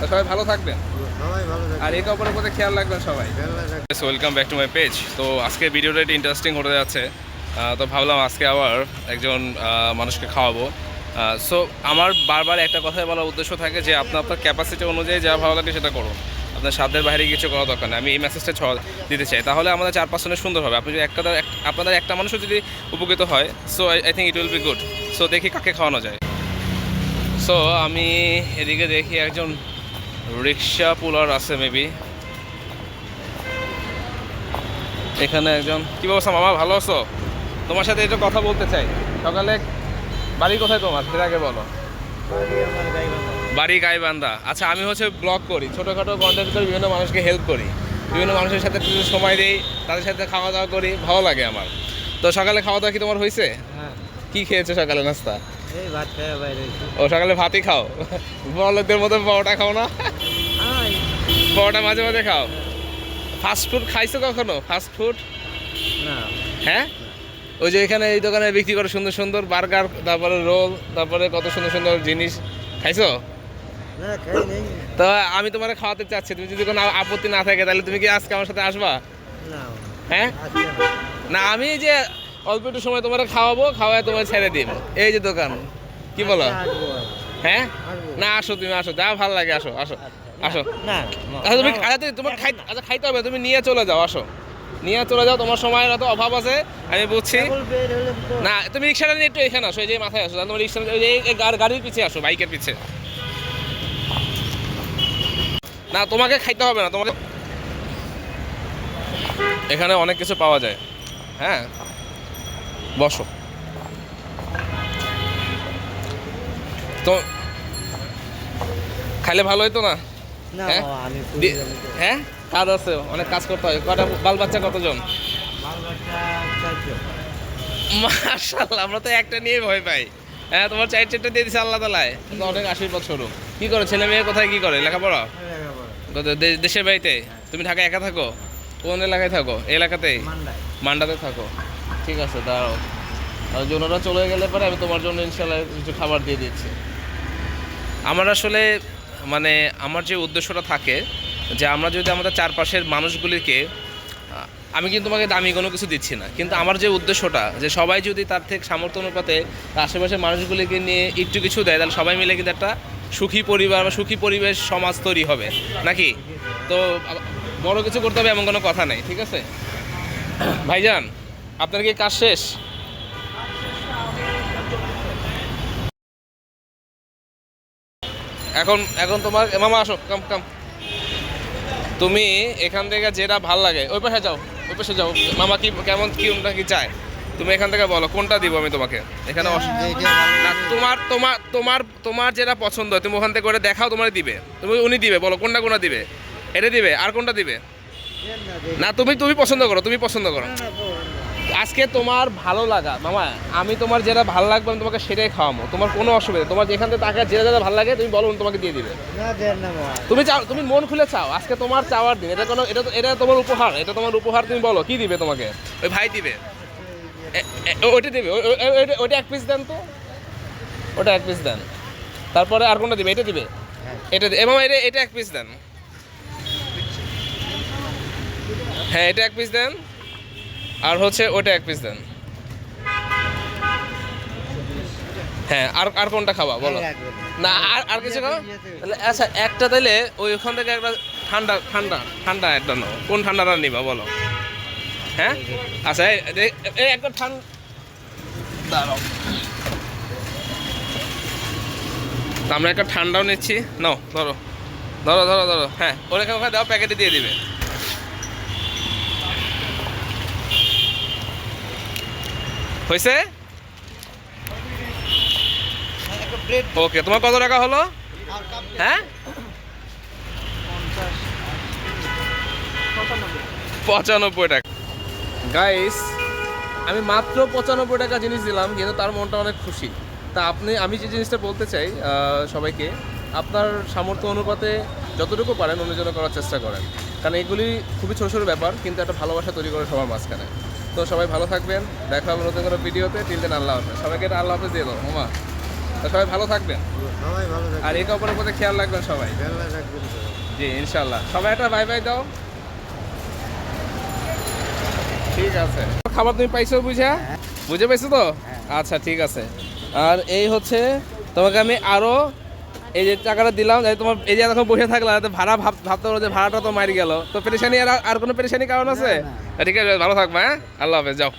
তো সবাই ভালো থাকবেন। সবাই ভালো থাকে আর একে অপরের প্রতি খেয়াল রাখবেন সবাই। Welcome back to my page তো আজকে ভিডিওটা একটু ইন্টারেস্টিং হতে যাচ্ছে। তো ভাবলাম আজকে আবার একজন মানুষকে খাওয়াবো। সো আমার বারবার একটা কথাই বলার উদ্দেশ্য থাকে যে আপনার আপনার ক্যাপাসিটি অনুযায়ী যা ভালো লাগে সেটা করুন। আপনার সাধ্যের বাইরে কিছু করা দরকার নেই। আমি এই মেসেজটা ছ দিতে চাই। তাহলে আমাদের চার পাঁচজনের সুন্দর হবে। আপনি যদি একটা আপনাদের একটা মানুষও যদি উপকৃত হয় so I think it will be good so দেখি কাকে খাওয়ানো যায়। সো আমি এদিকে দেখি একজন রিক্সা পুলার আছে মেবি এখানে একজন কি ব্যবস্থা মামা ভালো আছো? তোমার সাথে একটু কথা বলতে চাই। সকালে বাড়ি কোথায় তোমার? সেটা আগে বলো। বাড়ি গাইবান্ধা। আচ্ছা আমি হচ্ছে ব্লগ করি। ছোটোখাটো কন্টেন্ট করি বিভিন্ন মানুষকে হেল্প করি। বিভিন্ন মানুষের সাথে সময় দিই তাদের সাথে খাওয়া দাওয়া করি। ভালো লাগে আমার। তো সকালে খাওয়া দাওয়া কি তোমার হয়েছে হ্যাঁ। কি খেয়েছো সকালে নাস্তা? ও সকালে ভাতই খাও? বড়লোকদের মতো পরোটা খাও না? পরোটা মাঝে মাঝে খাও? ফাস্ট ফুড খাইছো কখনো? ফাস্ট ফুড না। হ্যাঁ? ওই যে এখানে এই দোকানে বিক্রি করে সুন্দর সুন্দর বার্গার তারপরে রোল তারপরে কত সুন্দর সুন্দর জিনিস। খাইছো? তো আমি তোমার খাওয়াতে চাচ্ছি। তুমি যদি কোনো আপত্তি না থাকে তাহলে তুমি কি আজকে আমার সাথে আসবা? না। হ্যাঁ? না। আমি যে অল্প একটু সময় তোমার খাওয়াবো খাওয়ায় তোমার ছেড়ে দিব। এই যে দোকান কি বলো? আর। হ্যাঁ? না আসো তুমি আসো যা ভালো লাগে আসো আসো আসো। না আচ্ছা তুমি আচ্ছা তুমি- তোমার খাই আচ্ছা খাইতে হবে তুমি নিয়ে চলে যাও আসো। নিয়ে চলে যাও তোমার সময়ের অত অভাব আছে আমি বুঝছি। না তুমি রিক্সাটা নিয়ে একটু এখানে আসো এই যে মাথায় আসো তোমার রিক্সা এই গাড়ির পিছে আসো বাইকের পিছে। না তোমাকে খাইতে হবে না তোমাকে এখানে অনেক কিছু পাওয়া যায় হ্যাঁ? বসো। তো খাইলে ভালো হইতো না? হ্যাঁ? হ্যাঁ? কাজ আছে অনেক কাজ করতে হয়। কটা বাল বাচ্চা কতজন। মাশাল্লাহ আমরা তো একটা নিয়ে ভয় পাই। হ্যাঁ তোমার চার চারটা দিয়ে দিছে আল্লাহ তালায়। অনেক আশীর্বাদ স্বরূপ। কি করে ছেলে মেয়ে কোথায় কি করে? লেখাপড়া? দেশের বাড়িতে? তুমি ঢাকা একা থাকো? কোন এলাকায় থাকো? এলাকাতেই। মান্ডাতে থাকো। ঠিক আছে, দাঁড়াও। আর জোনারা চলে গেলে পরে আমি তোমার জন্য ইনশাল্লাহ কিছু খাবার দিয়ে দিচ্ছি। আমার আসলে মানে আমার যে উদ্দেশ্যটা থাকে, যে আমরা যদি আমাদের চারপাশের মানুষগুলিকে আমি কিন্তু তোমাকে দামি কোনো কিছু দিচ্ছি না। কিন্তু আমার যে উদ্দেশ্যটা, যে সবাই যদি তার থেকে সামর্থ্য অনুপাতে আশেপাশের মানুষগুলিকে নিয়ে একটু কিছু দেয়, তাহলে সবাই মিলে কিন্তু একটা সুখী পরিবার বা সুখী পরিবেশ সমাজ তৈরি হবে। নাকি? তো, বড় কিছু করতে হবে এমন কোনো কথা নেই, ঠিক আছে? ভাইজান আপনার কি কাজ শেষ? এখন এখন তোমার মামা আসো কাম কাম তুমি এখান থেকে যেটা ভালো লাগে ওই পাশে যাও ওই পাশে যাও। মামা কি কেমন কি কি চায়? তুমি এখান থেকে বলো কোনটা দিব আমি তোমাকে? এখানে অস- এইটা না তোমার তোমার তোমার তোমার যেটা পছন্দ হয় তুমি ওখান থেকে করে দেখাও তোমার দিবে। তুমি উনি দিবে বলো কোনটা কোনটা দিবে? এটা দিবে আর কোনটা দিবে? না, তুমি তুমি পছন্দ করো তুমি পছন্দ করো। আজকে তোমার ভালো লাগা মামা আমি তোমার যেটা ভালো লাগবে আমি তোমাকে সেটাই খাওয়াবো। তোমার কোনো অসুবিধা তোমার যেখান থেকে টাকা যেটা যেটা ভালো লাগে তুমি বলো তোমাকে দিয়ে দিবে। তুমি চাও তুমি মন খুলে চাও আজকে তোমার চাওয়ার দিন। এটা কোনো এটা এটা তোমার উপহার এটা তোমার উপহার তুমি বলো কি দিবে তোমাকে? ওই ভাই দিবে। ওইটা দিবে ওই- ওই- ওই- ওইটা- ওইটা এক পিস দেন তো। ওটা এক পিস দেন। তারপরে আর কোনটা দিবে? এটা দিবে? হ্যাঁ। এটা দি- এবং এটা এটা এক পিস দেন। হ্যাঁ এটা এক পিস দেন। আর হচ্ছে ওটা এক পিস দেন। হ্যাঁ আর আর কোনটা খাবা বলো? না আর আর কিছু খাও তাহলে আচ্ছা একটা তাইলে ওই ওখান থেকে একটা ঠান্ডা ঠান্ডা ঠান্ডা একটা নাও। কোন ঠান্ডাটা নিবা বলো? হ্যাঁ? আচ্ছা এই- একটা ঠান্ডা দাঁড়াও। আমরা একটা ঠান্ডাও নিচ্ছি। নাও ধরো। ধরো ধরো ধরো। হ্যাঁ ওরা ওখানে দাও প্যাকেটে দিয়ে দিবে। হয়েছে? ওকে তোমার কত টাকা হলো? হ্যাঁ? পঁচানব্বই টাকা। গাইস আমি মাত্র পঁচানব্বই টাকা জিনিস দিলাম, কিন্তু তার মনটা অনেক খুশি। তা আপনি, আমি যে জিনিসটা বলতে চাই সবাইকে, আপনার সামর্থ্য অনুপাতে যতটুকু পারেন অনুযোজন করার চেষ্টা করেন। কারণ এগুলি খুবই ছোটো ছোটো ব্যাপার, কিন্তু একটা ভালোবাসা তৈরি করে সবার মাঝখানে। তো সবাই ভালো থাকবেন। দেখা হবে নতুন কোনো ভিডিওতে। তিন দিন আল্লাহ হাফেজ। সবাইকে আল্লাহ হাফেজ দিয়ে দাও মামা তো সবাই ভালো থাকবেন। সবাই ভালো থাকবে আর এই কাপড়ের প্রতি খেয়াল রাখবেন সবাই। জি ইনশাল্লাহ সবাই একটা বাই বাই দাও। ঠিক আছে। খাবার তুমি পাইছো বুঝা? বুঝে পাইছো তো? আচ্ছা ঠিক আছে। আর এই হচ্ছে তোমাকে আমি আরও এই যে টাকাটা দিলাম যাতে তোমার এই যে এখন বসে থাকলাম ভাড়া ভাব ভাবতে পারো যে ভাড়াটা তো মারি গেল। তো পেরেশানি আর আর কোনো পেরেশানি কারণ আছে? ঠিক আছে ভালো থাকবে হ্যাঁ? আল্লাহ হাফেজ যাও।